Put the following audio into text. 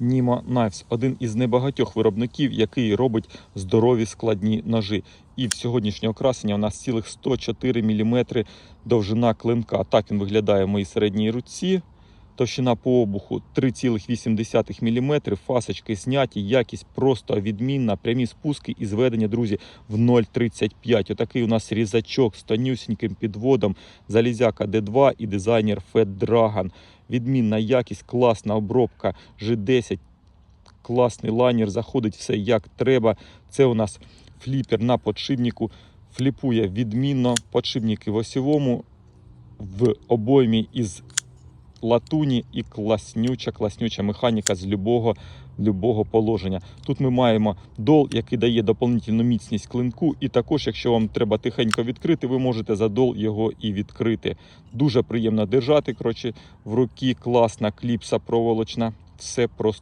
Nimo Knives – один із небагатьох виробників, який робить здорові складні ножі. І в сьогоднішнє окрасення у нас цілих 104 мм довжина клинка. Так він виглядає в моїй середній руці. Товщина по обуху 3,8 мм, фасочки зняті, якість просто відмінна, прямі спуски і зведення, друзі, в 0,35. Отакий у нас різачок з тонюсіньким підводом, залізяка D2 і дизайнер Fed Dragon. Відмінна якість, класна обробка G10, класний лайнер, заходить все як треба. Це у нас фліпер на подшипнику, фліпує відмінно, подшипники в осьовому, в обоймі із латуні і класнюча, класнюча механіка з любого, любого положення. Тут ми маємо дол, який дає доповнительну міцність клинку, і також, якщо вам треба тихенько відкрити, ви можете за дол його і відкрити. Дуже приємно держати. Коротше, в руки класна кліпса проволочна. Все просто.